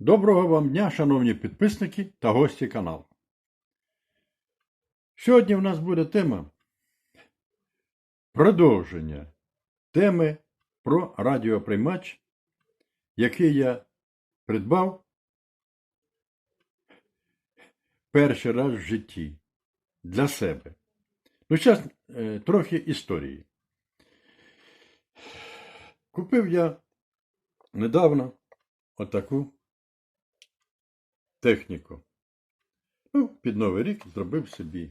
Доброго вам дня, шановні підписники та гості каналу. Сьогодні в нас буде тема продовження теми про радіоприймач, який я придбав перший раз в житті для себе. Ну, зараз е, трохи історії. Купив я недавно отаку техніку. Ну, під Новий рік зробив собі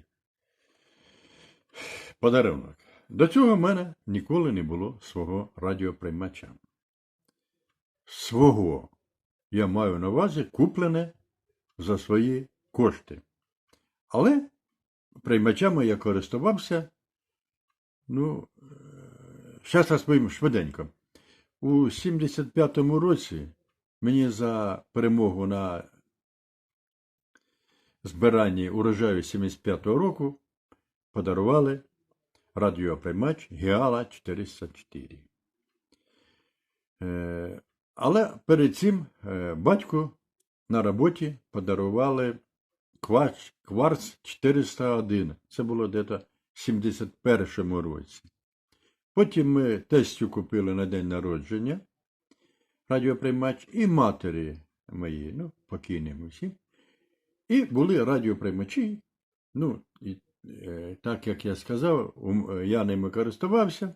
подарунок. До цього в мене ніколи не було свого радіоприймача. Свого я маю на увазі куплене за свої кошти. Але приймачами я користувався, ну, зараз розповім швиденько. У 75-му році мені за перемогу на збиранні урожаю 75-го року подарували радіоприймач Гіала 404. Е, Але перед цим е, батьку на роботі подарували кварц, кварц 401. Це було десь в 71-му році. Потім ми тестю купили на день народження радіоприймач і матері мої, ну, покійним усім. І були радіоприймачі. Ну, і, е, так як я сказав, е, я ними користувався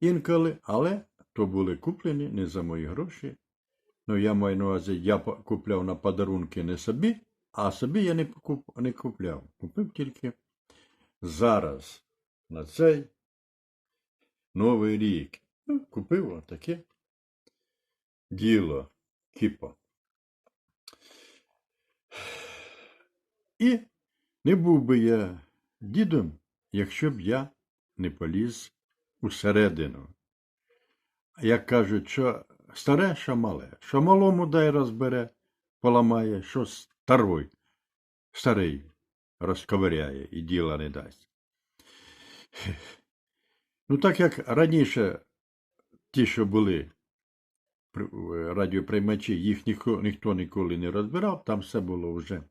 інколи, але то були куплені не за мої гроші. Ну, я маю на увазі, я купляв на подарунки не собі, а собі я не, покуп, не купляв. Купив тільки зараз на цей новий рік. Ну, купив отаке діло, кіпо. І не був би я дідом, якщо б я не поліз усередину. Як кажуть, що старе, що мале, що малому дай розбере, поламає, що старий, старий розковиряє і діла не дасть. Ну, так як раніше ті, що були радіоприймачі, їх ніхто, ніхто ніколи не розбирав, там все було вже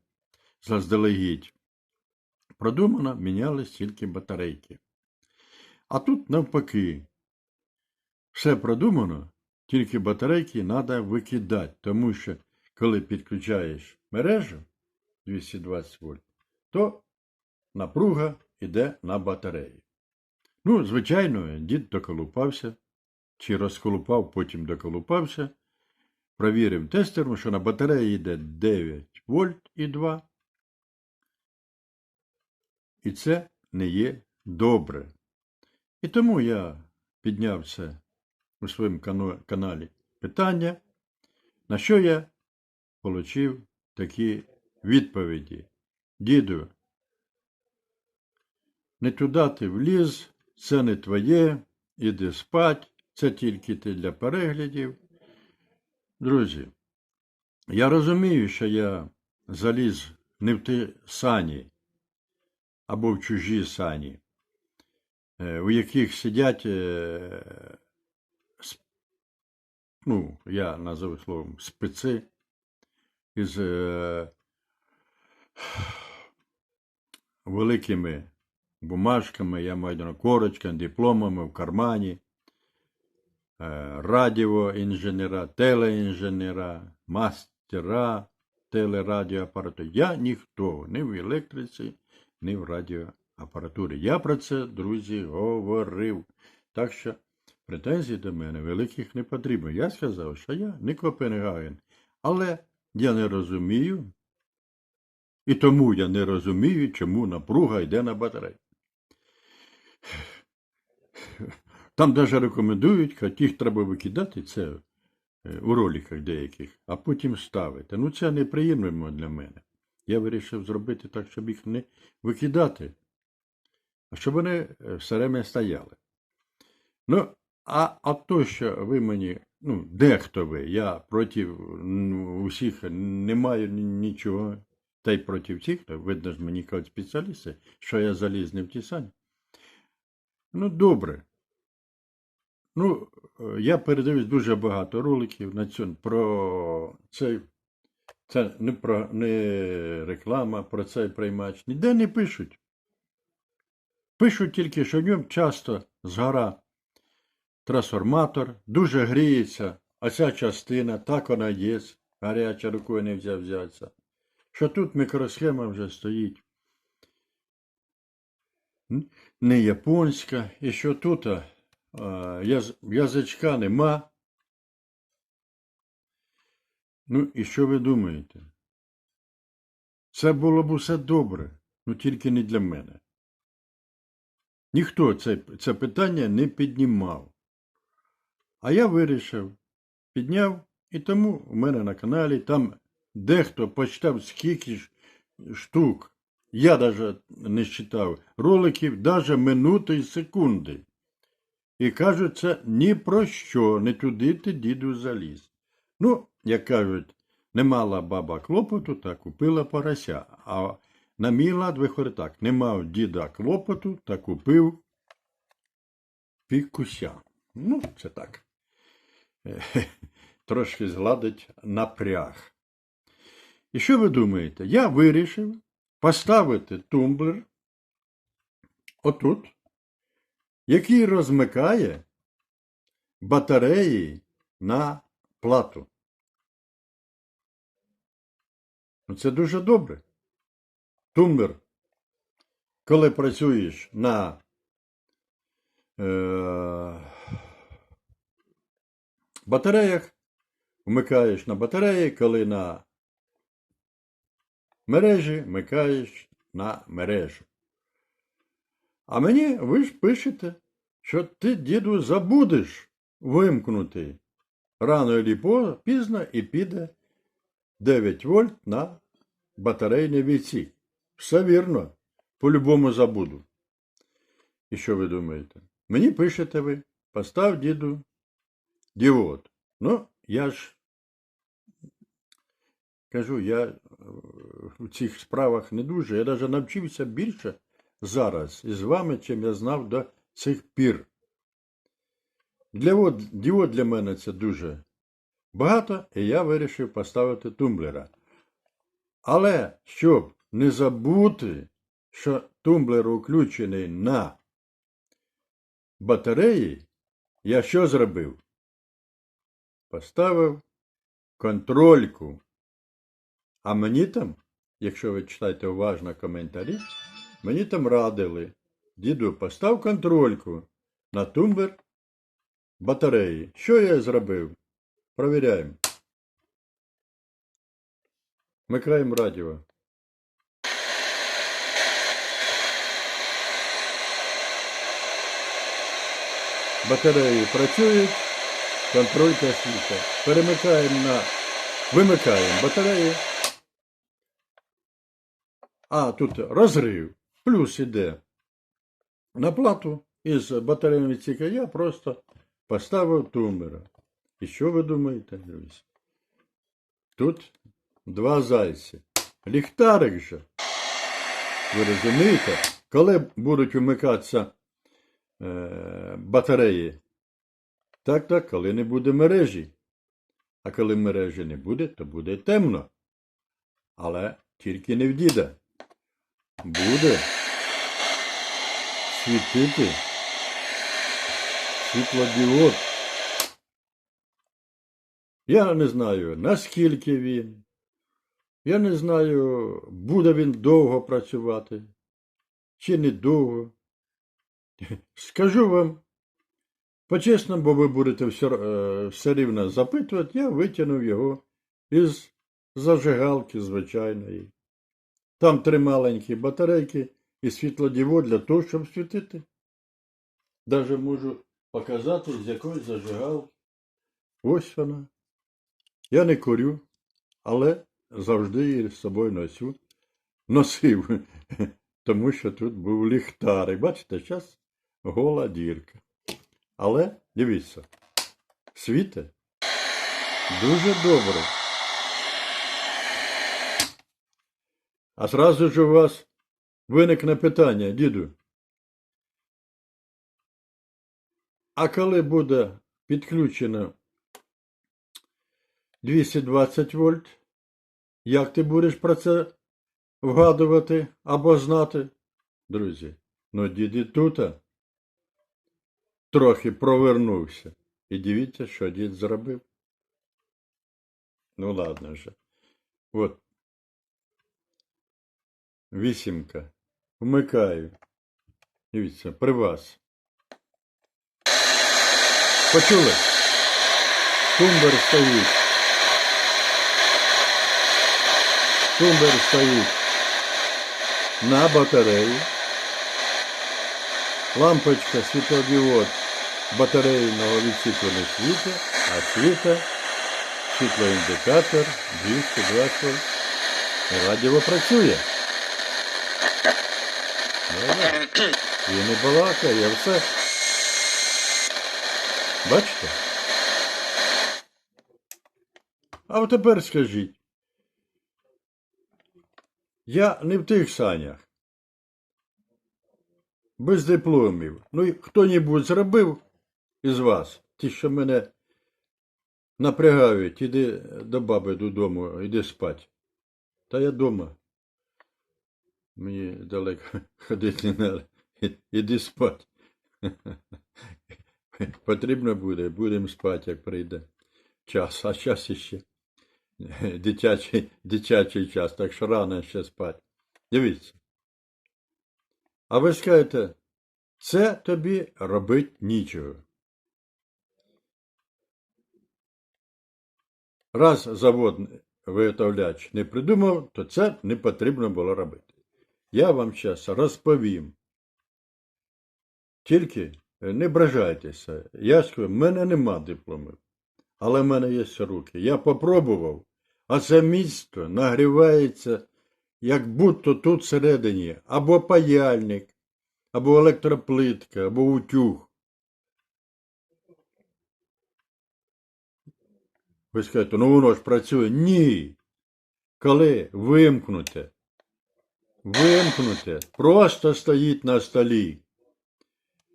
заздалегідь продумано, мінялись тільки батарейки. А тут навпаки, все продумано, тільки батарейки треба викидати, тому що коли підключаєш мережу 220 вольт, то напруга йде на батареї. Ну, звичайно, дід доколупався, чи розколупав, потім доколупався, провірив тестером, що на батареї йде 9 вольт і 2, і це не є добре. І тому я піднявся у своєму каналі питання, на що я отримав такі відповіді. Діду, не туди ти вліз, це не твоє, іди спать, це тільки ти для переглядів. Друзі, я розумію, що я заліз не в ті сані, або в чужі сані, е, у яких сидять, е, ну, я назову словом, спеці із е, великими бумажками, я маю на корочками, дипломами в кармані, радіоінженера, телеінженера, мастера телерадіоапарату. Я ніхто, ні в електриці, ні в радіоапаратурі. Я про це, друзі, говорив. Так що претензій до мене великих не потрібно. Я сказав, що я не Копенгаген. Але я не розумію, і тому я не розумію, чому напруга йде на батарею. Там навіть рекомендують, їх треба викидати, це е, у роликах деяких, а потім ставити. Ну, це неприємно для мене. Я вирішив зробити так, щоб їх не викидати, а щоб вони е, все время стояли. Ну, а, а то, що ви мені, ну, дехто ви, я проти усіх не маю нічого, та й проти всіх, видно ж мені кажуть спеціалісти, що я заліз не в ті самі. Ну, добре. Ну, е, я передивився дуже багато роликів на цьому, про цей Це не, про, не реклама про цей приймач. Ніде не пишуть. Пишуть тільки, що в ньому часто згора трансформатор, дуже гріється, а ця частина, так вона є, гаряча рукою не взяв взятися. Що тут мікросхема вже стоїть. Не японська, і що тут а, яз, язичка нема. Ну, і що ви думаєте? Це було б усе добре, ну тільки не для мене. Ніхто це, це питання не піднімав. А я вирішив, підняв, і тому у мене на каналі там дехто почитав скільки ж штук. Я навіть не читав роликів, навіть минути і секунди. І кажуть, це ні про що, не туди ти, діду, заліз. Ну, як кажуть, не мала баба клопоту, та купила порося. А на мій лад виходить так: не мав діда клопоту, та купив пікуся. Ну, це так. Е, Трошки згладить напряг. І що ви думаєте? Я вирішив поставити тумблер отут, який розмикає батареї на плату. Це дуже добре. Тумблер, коли працюєш на е, батареях, вмикаєш на батареї, коли на мережі вмикаєш на мережу. А мені ви ж пишете, що ти, діду, забудеш вимкнути рано по- пізно і піде 9 вольт на батарейний відсік. Все вірно, по-любому забуду. І що ви думаєте? Мені пишете ви, постав діду діод. Ну, я ж кажу, я е, в цих справах не дуже. Я навіть навчився більше зараз із вами, чим я знав до цих пір. Для діод для мене це дуже багато, і я вирішив поставити тумблера. Але щоб не забути, що тумблер включений на батареї, я що зробив? Поставив контрольку. А мені там, якщо ви читаєте уважно коментарі, мені там радили. Діду, постав контрольку на тумблер батареї. Що я зробив? Провіряємо. Вмикаємо радіо. Батареї працюють, контролька світа. Перемикаємо на. Вимикаємо батареї. А тут розрив. Плюс іде на плату із батарейного відсіка я просто поставив тумблера. І що ви думаєте, друзі? Тут два зайці. Ліхтарик же. Ви розумієте, коли будуть вмикатися е, батареї? Так, так, коли не буде мережі. А коли мережі не буде, то буде темно. Але тільки не в діда. Буде світити світлодіод. Я не знаю, наскільки він. Я не знаю, буде він довго працювати чи не довго. Скажу вам, по-чесному, бо ви будете все, е, все рівно запитувати, я витягнув його із зажигалки звичайної. Там три маленькі батарейки і світлодіод для того, щоб світити. Даже можу показати, з якої зажигалки. Ось вона. Я не курю, але завжди її з собою носю. Носив, тому що тут був ліхтарик. Бачите, зараз гола дірка. Але дивіться, світе дуже добре. А зразу ж у вас виникне питання, діду. А коли буде підключено 220 вольт, Як ти будеш про це вгадувати або знати? Друзі, ну дід і тута трохи провернувся. І дивіться, що дід зробив. Ну ладно вже. От. Вісімка. Вмикаю. Дивіться, при вас. Почули? Тумбер стоїть. Тумбер стоїть на батареї. Лампочка світлодіод батарейного відсвітлення світла, а світа світлоіндикатор 220 вольт. Радіо працює. І не балакає, все. Бачите? А тепер скажіть. Я не в тих санях. Без дипломів. Ну, і хто-небудь зробив із вас, ті, що мене напрягають, іди до баби додому, іди спать. Та я дома. Мені далеко ходити не треба. Іди спать. Потрібно буде, будемо спати, як прийде час, а час іще дитячий, дитячий час, так що рано ще спати. Дивіться. А ви скажете, це тобі робить нічого. Раз завод виготовляч не придумав, то це не потрібно було робити. Я вам зараз розповім. Тільки не бражайтеся. Я скажу, в мене нема дипломів, але в мене є руки. Я попробував, а це місто нагрівається, як будто тут всередині або паяльник, або електроплитка, або утюг. Ви скажете, ну воно ж працює. Ні. Коли вимкнуте, вимкнуте, просто стоїть на столі,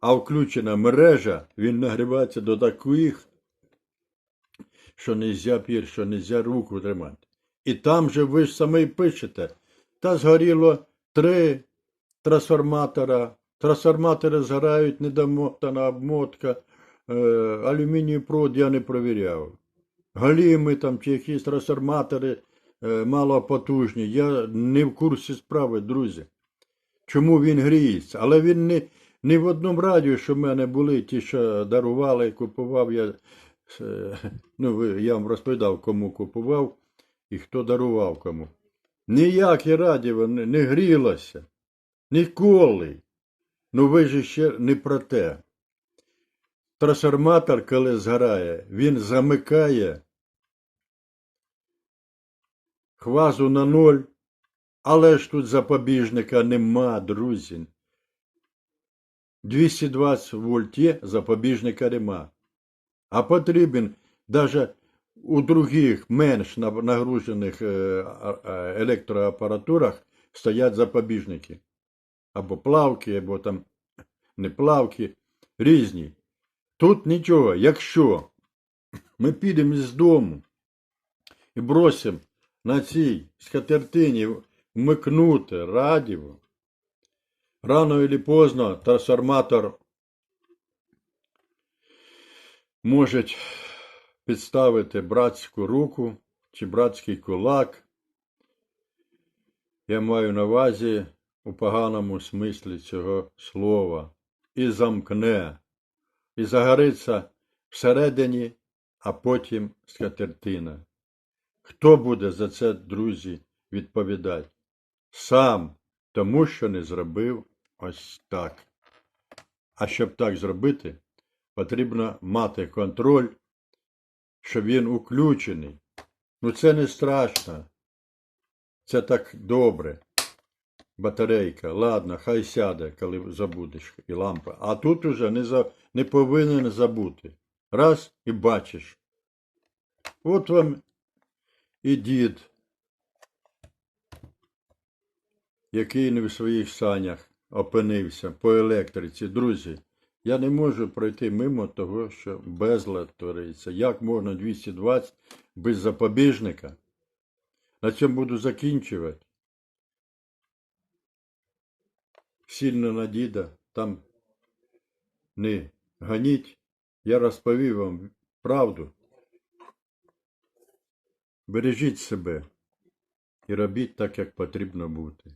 а включена мережа, він нагрівається до таких, що нельзя пір, що нельзя руку тримати. І там же ви ж самі пишете, та згоріло три трансформатора, трансформатори згорають, недомотана обмотка, е, алюміній провод я не провіряв. Галіми там чи якісь трансформатори е, малопотужні. Я не в курсі справи, друзі. Чому він гріється? Але він не, не в одному радіо, що в мене були ті, що дарували, купував я. Ну, я вам розповідав, кому купував і хто дарував кому. Ніяке радіо не грілося. Ніколи. Ну ви ж ще не про те. Трансформатор, коли згорає, він замикає хвазу на ноль, але ж тут запобіжника нема, друзі. 220 вольт є, запобіжника нема. А потрібен навіть у других менш на- нагружених е, електроапаратурах стоять запобіжники. Або плавки, або там не плавки, різні. Тут нічого. Якщо ми підемо з дому і бросимо на цій скатертині вмикнути радіо, рано чи поздно трансформатор може підставити братську руку чи братський кулак. Я маю на увазі у поганому смислі цього слова. І замкне, і загориться всередині, а потім скатертина. Хто буде за це, друзі, відповідати? Сам, тому що не зробив ось так. А щоб так зробити, потрібно мати контроль, що він уключений. Ну це не страшно. Це так добре. Батарейка, ладно, хай сяде, коли забудеш, і лампа. А тут уже не, за, не повинен забути. Раз і бачиш. От вам і дід, який не в своїх санях опинився по електриці. Друзі, я не можу пройти мимо того, що безлад твориться. Як можна 220 без запобіжника? На цьому буду закінчувати. Сильно на діда там не ганіть. Я розповів вам правду. Бережіть себе і робіть так, як потрібно бути.